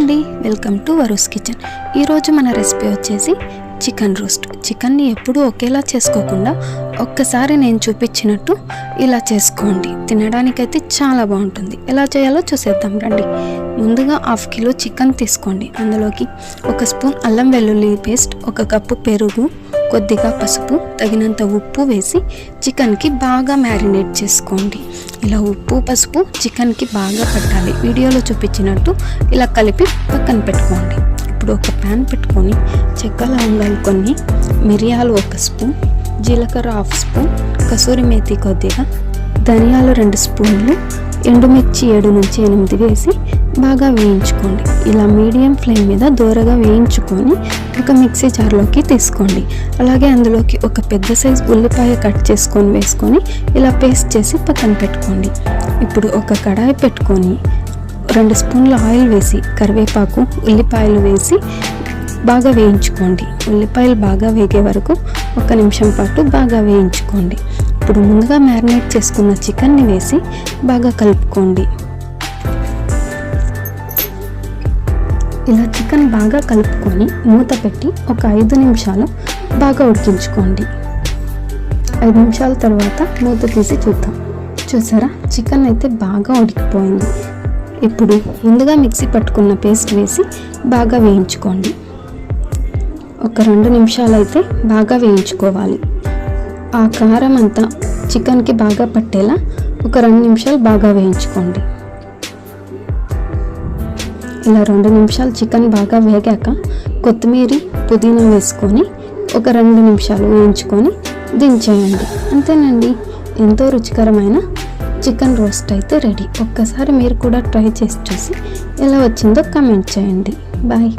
అండి. Welcome to Varu's kitchen. ఈరోజు మన రెసిపీ వచ్చేసి చికెన్ రోస్ట్. చికెన్ని ఎప్పుడూ ఒకేలా చేసుకోకుండా ఒక్కసారి నేను చూపించినట్టు ఇలా చేసుకోండి. తినడానికైతే చాలా బాగుంటుంది. ఎలా చేయాలో చూసేద్దాం రండి. ముందుగా హాఫ్ కిలో చికెన్ తీసుకోండి. అందులోకి ఒక స్పూన్ అల్లం వెల్లుల్లి పేస్ట్ ఒక కప్పు పెరుగు కొద్దిగా పసుపు తగినంత ఉప్పు వేసి చికెన్కి బాగా మ్యారినేట్ చేసుకోండి. ఇలా ఉప్పు పసుపు చికెన్కి బాగా పట్టాలి. వీడియోలో చూపించినట్టు ఇలా కలిపి పక్కన పెట్టుకోండి. ఇప్పుడు ఒక ప్యాన్ పెట్టుకొని చెక్క లవంగాలు కొన్ని మిరియాలు ఒక స్పూన్ జీలకర్ర హాఫ్ స్పూన్ కసూరి మేతి కొద్దిగా ధనియాలు రెండు స్పూన్లు ఎండుమిర్చి ఏడు నుంచి ఎనిమిది వేసి బాగా వేయించుకోండి. ఇలా మీడియం ఫ్లేమ్ మీద దూరగా వేయించుకొని ఒక మిక్సీ జార్లోకి తీసుకోండి. అలాగే అందులోకి ఒక పెద్ద సైజ్ ఉల్లిపాయ కట్ చేసుకొని వేసుకొని ఇలా పేస్ట్ చేసి పక్కన పెట్టుకోండి. ఇప్పుడు ఒక కడాయి పెట్టుకొని రెండు స్పూన్ల ఆయిల్ వేసి కరివేపాకు ఉల్లిపాయలు వేసి బాగా వేయించుకోండి. ఉల్లిపాయలు బాగా వేగే వరకు ఒక నిమిషం పాటు బాగా వేయించుకోండి. ఇప్పుడు ముందుగా మ్యారినేట్ చేసుకున్న చికెన్ని వేసి బాగా కలుపుకోండి. ఇలా చికెన్ బాగా కలుపుకొని మూత పెట్టి ఒక ఐదు నిమిషాలు బాగా ఉడికించుకోండి. ఐదు నిమిషాల తర్వాత మూత తీసి చూద్దాం. చూసారా? చికెన్ అయితే బాగా ఉడికిపోయింది. ఇప్పుడు ముందుగా మిక్సీ పట్టుకున్న పేస్ట్ వేసి బాగా వేయించుకోండి. ఒక రెండు నిమిషాలు అయితే బాగా వేయించుకోవాలి. ఆ కారం అంతా చికెన్కి బాగా పట్టేలా ఒక రెండు నిమిషాలు బాగా వేయించుకోండి. ఇలా రెండు నిమిషాలు చికెన్ బాగా వేగాక కొత్తిమీర పుదీనా వేసుకొని ఒక రెండు నిమిషాలు వేయించుకొని దించేయండి. అంతేనండి. ఎంతో రుచికరమైన చికెన్ రోస్ట్ అయితే రెడీ. ఒక్కసారి మీరు కూడా ట్రై చేసి చూసి ఎలా వచ్చిందో కమెంట్ చేయండి. బాయ్.